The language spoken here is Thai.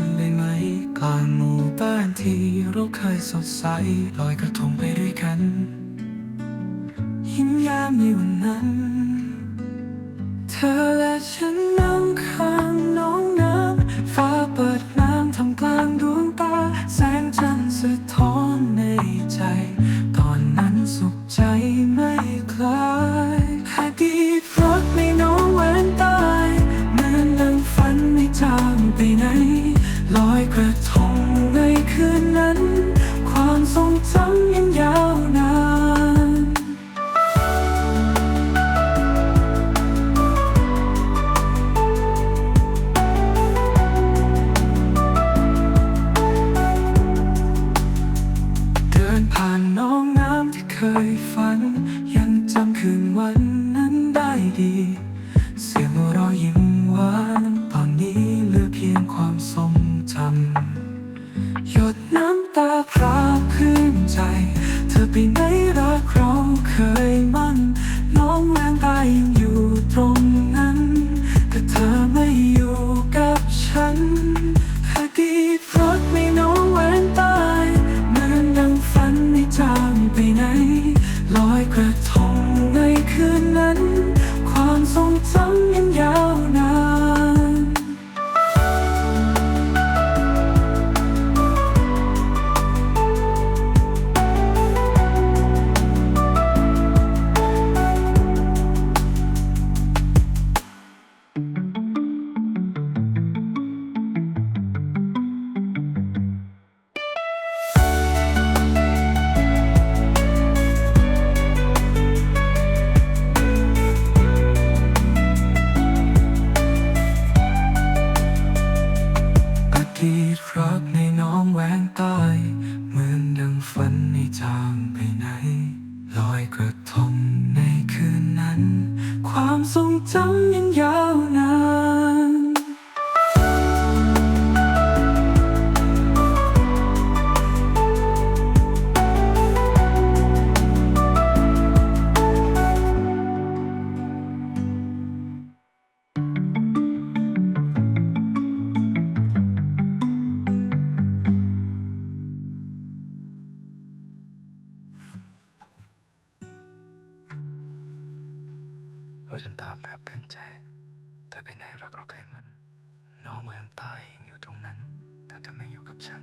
ำได้ไหมกลางหมู่บ้านที่เราเคยสดใสลอยกระทงไปด้วยกันยิ้มแย้มในวันนั้น เธอและฉัน กระทงในคืนนั้น ความทรงจำยังยาวนานเดินผ่านน้องน้ำที่เคยฝัน ยังจำคืนวันนั้นได้ดี ไปไหนรักเราเคยมั่น น้องแรงกายยังอยู่ตรงนั้น แต่เธอไม่อยู่กับฉันอดีตรักไม่น้องแหวนตายเหมือนดังฝันในจางไปไหนลอยกระท น้องแหวนตายเหมือนดังฝันในจางไปไหน ลอยกระทงในคืนนั้น ความทรงจำ เราฉันตามแบบกันใจเธอไปไหนรักเราแค่มันน้องเหมือนตายอยู่ตรงนั้นแต่เธอไม่อยู่กับฉัน